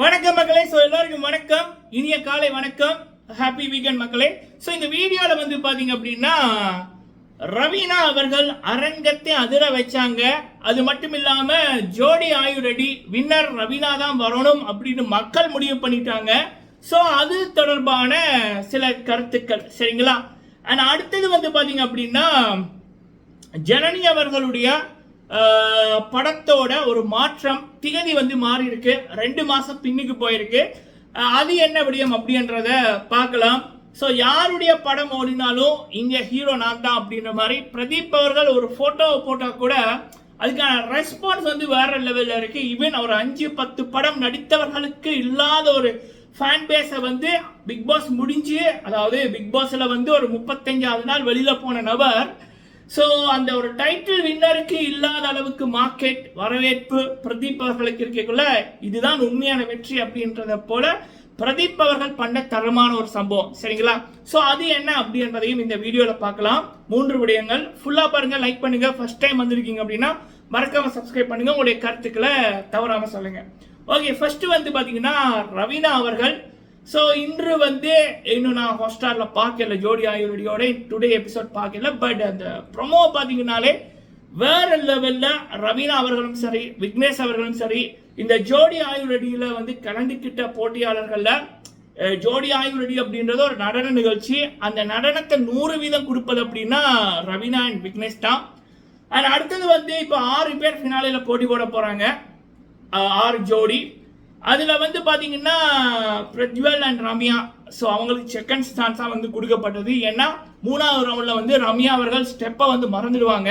வணக்கம் மக்களே. ஸோ எல்லாருக்கும் வணக்கம். இனிய காலை வணக்கம். ஹாப்பி வீக்கெண்ட் மக்களே. ஸோ இந்த வீடியோவில் வந்து பார்த்தீங்க அப்படின்னா ரவீனா அவர்கள் அரங்கத்தை அதிர வச்சாங்க. அது மட்டும் இல்லாம ஜோடி ஆயு ரெடி வின்னர் ரவீனா தான் வரணும் அப்படின்னு மக்கள் முடிவு பண்ணிட்டாங்க. ஸோ அது தொடர்பான சில கருத்துக்கள். சரிங்களா? அண்ட் அடுத்தது வந்து பார்த்தீங்க அப்படின்னா ஜனனி அவர்களுடைய படத்தோட ஒரு மாற்றம் திகதி வந்து மாறி இருக்கு ரெண்டு மாதம் பின்னுக்கு போயிருக்கு. அது என்ன விடியம் அப்படின்றத பார்க்கலாம். ஸோ யாருடைய படம் ஓடினாலும் இங்கே ஹீரோ நான் தான் அப்படின்ற மாதிரி பிரதீப் அவர்கள் ஒரு ஃபோட்டோவை போட்டால் கூட அதுக்கான ரெஸ்பான்ஸ் வந்து வேற லெவலில் இருக்கு. ஈவன் ஒரு அஞ்சு பத்து படம் நடித்தவர்களுக்கு இல்லாத ஒரு ஃபேன் பேஸை வந்து பிக் பாஸ் முடிஞ்சு அதாவது பிக் பாஸில் வந்து ஒரு முப்பத்தஞ்சாவது நாள் வெளியில் போன நபர் ஸோ அந்த ஒரு டைட்டில் வின்னருக்கு இல்லாத அளவுக்கு மார்க்கெட் வரவேற்பு பிரதீப் அவர்களுக்கு இருக்கக்குள்ள இதுதான் உண்மையான வெற்றி அப்படின்றத போல பிரதீப் அவர்கள் பண்ண தரமான ஒரு சம்பவம். சரிங்களா? ஸோ அது என்ன அப்படின்றதையும் இந்த வீடியோவில் பார்க்கலாம். மூன்று விடயங்கள். ஃபுல்லாக பாருங்க லைக் பண்ணுங்க. ஃபர்ஸ்ட் டைம் வந்திருக்கீங்க அப்படின்னா மறக்காம சப்ஸ்கிரைப் பண்ணுங்க. உங்களுடைய கருத்துக்களை தவறாமல் சொல்லுங்க. ஓகே ஃபர்ஸ்ட் வந்து பார்த்தீங்கன்னா ரவீனா அவர்கள் ஸோ இன்று வந்து இன்னும் நான் ஹாட்ஸ்டாரில் பார்க்கல ஜோடி ஆயுர்வேடியோட டுடே எபிசோட் பார்க்கல பட் அந்த ப்ரொமோ பார்த்தீங்கன்னாலே வேற லெவலில் ரவீனா அவர்களும் சரி விக்னேஷ் அவர்களும் சரி இந்த ஜோடி ஆயுர்வேடியில் வந்து கலந்துக்கிட்ட போட்டியாளர்களில் ஜோடி ஆயுர்வேடி அப்படின்றது ஒரு நடன நிகழ்ச்சி. அந்த நடனத்தை நூறு வீதம் கொடுப்பது அப்படின்னா ரவீனா அண்ட் விக்னேஷ் தான். அண்ட் அடுத்தது வந்து இப்போ ஆறு பேர் ஃபினாலியில் போட்டி போட போகிறாங்க ஆறு ஜோடி. அதில் வந்து பார்த்தீங்கன்னா பிரஜ்வல் அண்ட் ரம்யா ஸோ அவங்களுக்கு செகண்ட் ஸ்டான்ஸாக வந்து கொடுக்கப்பட்டது. ஏன்னா மூணாவது ரவுண்டில் வந்து ரம்யா அவர்கள் ஸ்டெப்பை வந்து மறந்துடுவாங்க.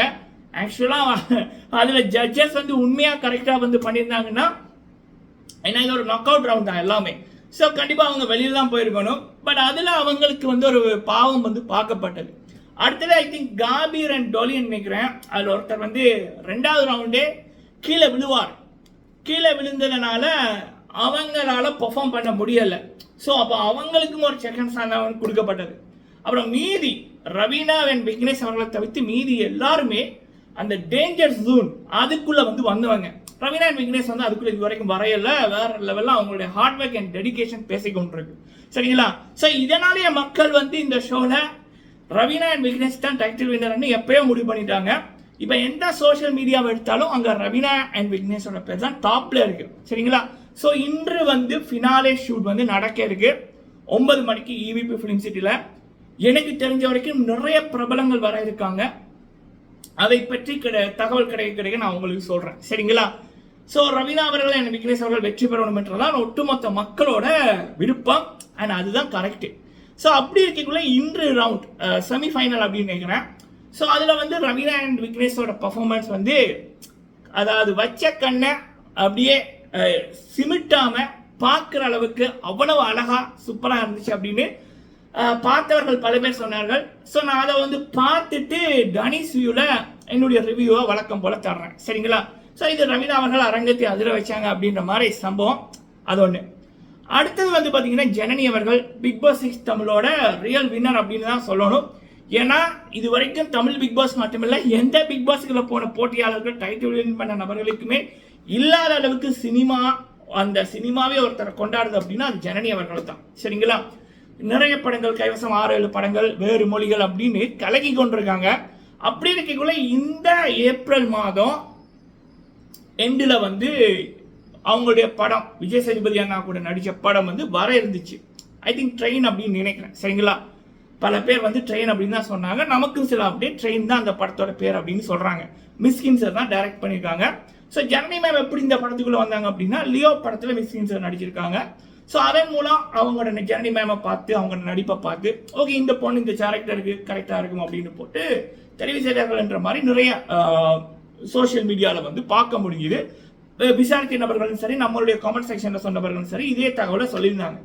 ஆக்சுவலாக அதில் ஜட்ஜஸ் வந்து உண்மையாக கரெக்டாக வந்து பண்ணியிருந்தாங்கன்னா ஏன்னா இது ஒரு நாக் அவுட் ரவுண்ட் தான் எல்லாமே. ஸோ கண்டிப்பாக அவங்க வெளியில் தான் போயிருக்கணும். பட் அதில் அவங்களுக்கு வந்து ஒரு பாவம் வந்து பார்க்கப்பட்டது. அடுத்தது ஐ திங்க் காபீர் அண்ட் டோலின்னு நினைக்கிறேன். அதில் ஒருத்தர் வந்து ரெண்டாவது ரவுண்டே கீழே விழுவார். கீழே விழுந்ததுனால அவங்களால பெர்ஃபார்ம் பண்ண முடியலை. ஸோ அப்போ அவங்களுக்கும் ஒரு செகண்ட் ஸ்டாண்ட் கொடுக்கப்பட்டது. அப்புறம் மீதி ரவீனா அண்ட் விக்னேஷ் அவர்களை தவிர்த்து மீதி எல்லாருமே அந்த டேஞ்சர் ஜூன் அதுக்குள்ளே வந்து வந்தவங்க. ரவீனா அண்ட் விக்னேஷ் வந்து அதுக்குள்ளே இது வரைக்கும் வரையல. வேற லெவலில் அவங்களுடைய ஹார்ட் ஒர்க் அண்ட் டெடிக்கேஷன் பேசிக்கொண்டிருக்கு சரிங்களா? ஸோ இதனாலேயே மக்கள் வந்து இந்த ஷோவில் ரவீனா அண்ட் விக்னேஷ் தான் டைட்டில் வின்னர்னு எப்பயோ முடிவு பண்ணிட்டாங்க. இப்போ எந்த சோஷியல் மீடியாவை எடுத்தாலும் அங்கே ரவீனா அண்ட் விக்னேஷோட பேர் தான் டாப்பில் இருக்குது சரிங்களா? ஸோ இன்று வந்து ஃபினாலே ஷூட் வந்து நடக்க இருக்கு. ஒன்பது மணிக்கு இவிபி ஃபிலிம் சிட்டியில் எனக்கு தெரிஞ்ச வரைக்கும் நிறைய பிரபலங்கள் வர இருக்காங்க. அதை பற்றி கிடை தகவல் கிடைக்க கிடைக்க நான் உங்களுக்கு சொல்கிறேன் சரிங்களா? ஸோ ரவீனா அவர்கள் என் விக்னேஷ் அவர்கள் வெற்றி பெறணும் என்றதான் ஒட்டுமொத்த மக்களோட விருப்பம். அண்ட் அதுதான் கரெக்டு ஸோ அப்படி இருக்கக்குள்ள இன்று ரவுண்ட் செமிஃபைனல் அப்படின்னு நினைக்கிறேன் ஸோ அதில் வந்து ரவீனா அண்ட் விக்னேஷோட பர்ஃபார்மன்ஸ் வந்து அதாவது வச்ச கண்ணை அப்படியே சிமிட்டாமல் சிமிட்டாம பார்க்குற அளவுக்கு அவ்வளவு அழகா சூப்பராக இருந்துச்சு அப்படின்னு பார்த்தவர்கள் பல பேர் சொன்னார்கள். ஸோ நான் அதை வந்து பார்த்துட்டு டனிஸ் வியூவில் என்னுடைய ரிவ்யூவை வழக்கம் போல தர்றேன். சரிங்களா? ஸோ இது ரவீனா அவர்கள் அரங்கத்தை அதிர வச்சாங்க அப்படின்ற மாதிரி சம்பவம். அது ஒன்று அடுத்தது வந்து பார்த்தீங்கன்னா ஜனனி அவர்கள் பிக் பாஸ் சிக்ஸ் தமிழோட ரியல் வின்னர் அப்படின்னு தான் சொல்லணும். ஏன்னா இது வரைக்கும் தமிழ் பிக் பாஸ் மட்டுமில்ல எந்த பிக் பாஸ்க்குள்ள போன போட்டியாளர்கள் டைட்டில் வின் பண்ண நபர்களுக்குமே இல்லாத அளவுக்கு சினிமா அந்த சினிமாவே ஒருத்தரை கொண்டாடுது அப்படின்னா அது ஜனனி அவர்கள் தான் சரிங்களா? நிறைய படங்கள் கைவசம் ஆறு ஏழு படங்கள் வேறு மொழிகள் அப்படின்னு கலக்கி கொண்டிருக்காங்க. அப்படி இருக்கக்குள்ள இந்த ஏப்ரல் மாதம் எண்டில் வந்து அவங்களுடைய படம் விஜய் சேதுபதி அண்ணா கூட நடித்த படம் வந்து வர இருந்துச்சு. ஐ திங்க் ட்ரெயின் அப்படின்னு நினைக்கிறேன். சரிங்களா? பல பேர் வந்து ட்ரெயின் அப்படின்னு தான் சொன்னாங்க. நமக்கும் சில அப்டேட் ட்ரெயின் தான் அந்த படத்தோட பேர் அப்படின்னு சொல்கிறாங்க மிஸ்கின் சார் தான் டைரக்ட் பண்ணியிருக்காங்க. ஸோ ஜனனி மேம் எப்படி இந்த படத்துக்குள்ளே வந்தாங்க அப்படின்னா லியோ படத்தில் மிஸ்கின் சார் நடிச்சிருக்காங்க. ஸோ அதன் மூலம் அவங்களோட ஜனனி மேமை பார்த்து அவங்களோட நடிப்பை பார்த்து ஓகே இந்த பொண்ணு இந்த கேரக்டருக்கு கரெக்டாக இருக்கும் அப்படின்னு போட்டு டெலிவிஷன் என்ற மாதிரி நிறைய சோஷியல் மீடியாவில் வந்து பார்க்க முடியுது விசாரித்த நபர்களும் சரி நம்மளுடைய காமெண்ட் செக்ஷனில் சொன்னவர்களும் சரி இதே தகவலை சொல்லியிருந்தாங்க.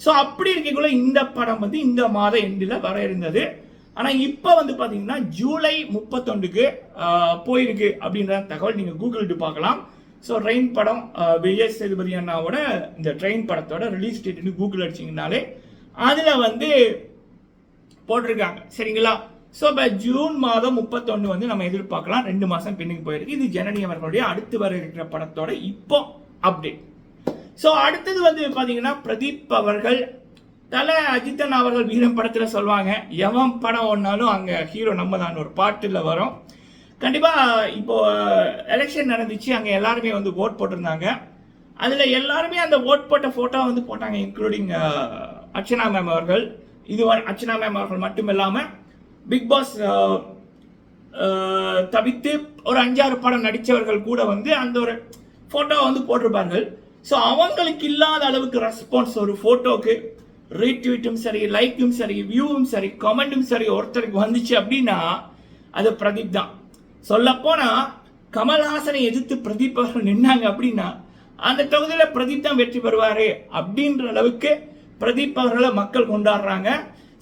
ஸோ அப்படி இருக்கக்குள்ள இந்த படம் வந்து இந்த மாத எண்டில் வர இருந்தது ஆனால் இப்போ வந்து பார்த்தீங்கன்னா ஜூலை முப்பத்தொண்டுக்கு போயிருக்கு அப்படின்ற தகவல் நீங்கள் கூகுள்ட்டு பார்க்கலாம் ஸோ ட்ரெயின் படம் விஜய் சேதுபதி அண்ணாவோட இந்த ட்ரெயின் படத்தோட ரிலீஸ் டேட்னு கூகுள் அடிச்சிங்கனாலே அதில் வந்து போட்டிருக்காங்க. சரிங்களா? ஸோ இப்போ ஜூன் மாதம் முப்பத்தொன்று வந்து நம்ம எதிர்பார்க்கலாம். ரெண்டு மாதம் பின்னுக்கு போயிருக்கு. இது ஜனனி அவர்களுடைய அடுத்து வர இருக்கிற படத்தோட இப்போ அப்டேட் ஸோ அடுத்தது வந்து பார்த்தீங்கன்னா பிரதீப் அவர்கள் தல அஜித்தன் அவர்கள் வீரம் படத்தில் சொல்லுவாங்க எவன் படம் ஒன்னாலும் அங்கே ஹீரோ நம்ம தான் ஒரு பாட்டில் வரும். கண்டிப்பாக இப்போது எலெக்ஷன் நடந்துச்சு அங்கே எல்லாருமே வந்து ஓட் போட்டிருந்தாங்க. அதில் எல்லாருமே அந்த ஓட் போட்ட ஃபோட்டோ வந்து போட்டாங்க இன்க்ளூடிங் அர்ச்சனா மேம் அவர்கள். இது அர்ச்சனா மேம் அவர்கள் மட்டும் இல்லாமல் பிக் பாஸ் தவித்து ஒரு அஞ்சாறு படம் நடித்தவர்கள் கூட வந்து அந்த ஒரு ஃபோட்டோ வந்து போட்டிருப்பார்கள். ஸோ அவங்களுக்கு இல்லாத அளவுக்கு ரெஸ்பான்ஸ் ஒரு ஃபோட்டோக்கு ரீட்வீட்டும் சரி லைக்கும் சரி வியூவும் சரி கமெண்ட்டும் சரி ஒருத்தருக்கு வந்துச்சு அப்படின்னா அது பிரதீப் தான். சொல்லப்போனால் கமல்ஹாசனை எதிர்த்து பிரதீப் அவர்கள் நின்னாங்க அப்படின்னா அந்த தொகுதியில் பிரதீப் தான் வெற்றி பெறுவார் அப்படின்ற அளவுக்கு பிரதீப் அவர்களை மக்கள் கொண்டாடுறாங்க.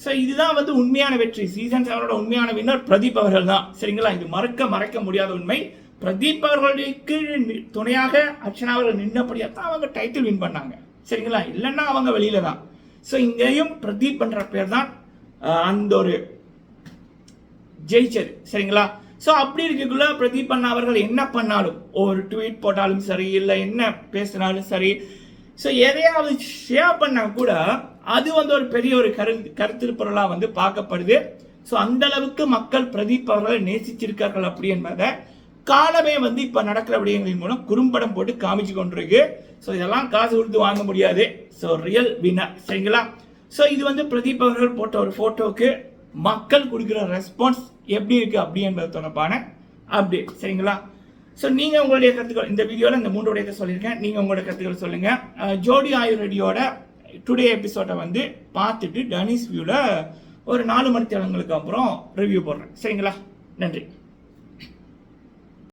ஸோ இதுதான் வந்து உண்மையான வெற்றி. சீசன் செவனோட உண்மையான வின்னர் பிரதீப் அவர்கள் தான். சரிங்களா? இது மறக்க மறைக்க முடியாத உண்மை. பிரதீப் அவர்களுக்கு துணையாக அர்ச்சனா அவர்கள் நின்னபடியாக தான் அவங்க டைட்டில் வின் பண்ணாங்க. சரிங்களா? இல்லைன்னா அவங்க வெளியில தான். ஸோ இங்கேயும் பிரதீப் பண்ணுற பேர் தான் அந்த ஒரு ஜெயிச்சது. சரிங்களா? ஸோ அப்படி இருக்கக்குள்ள பிரதீப் அண்ணா அவர்கள் என்ன பண்ணாலும் ஒரு ட்வீட் போட்டாலும் சரி இல்லை என்ன பேசினாலும் சரி ஸோ எதையாவது ஷேர் பண்ணா கூட அது வந்து ஒரு பெரிய ஒரு கரு கருத்து வந்து பார்க்கப்படுது. ஸோ அந்த அளவுக்கு மக்கள் பிரதீப் அவர்களை நேசிச்சிருக்கார்கள் அப்படி என்பதை காலமே வந்து இப்போ நடக்கிற விடயங்களின் மூலம் குறும்படம் போட்டு காமிச்சு கொண்டிருக்கு. ஸோ இதெல்லாம் காசு கொடுத்து வாங்க முடியாது. ஸோ ரியல் வினர் சரிங்களா? ஸோ இது வந்து பிரதீப் அவர்கள் போட்ட ஒரு ஃபோட்டோவுக்கு மக்கள் கொடுக்குற ரெஸ்பான்ஸ் எப்படி இருக்கு அப்படி என்பது தொடர்பான அப்டேட் சரிங்களா? ஸோ நீங்கள் உங்களுடைய கருத்துக்கள் இந்த வீடியோவில் இந்த மூன்று விடயத்தை சொல்லியிருக்கேன். நீங்கள் உங்களோட கருத்துக்கள் சொல்லுங்கள் ஜோடி ஆயுர்வேடியோட டுடே எபிசோடை வந்து பார்த்துட்டு டனிஸ் வியூவில் ஒரு நாலு மணி தேவங்களுக்கு அப்புறம் ரிவ்யூ போடுறேன். சரிங்களா? நன்றி.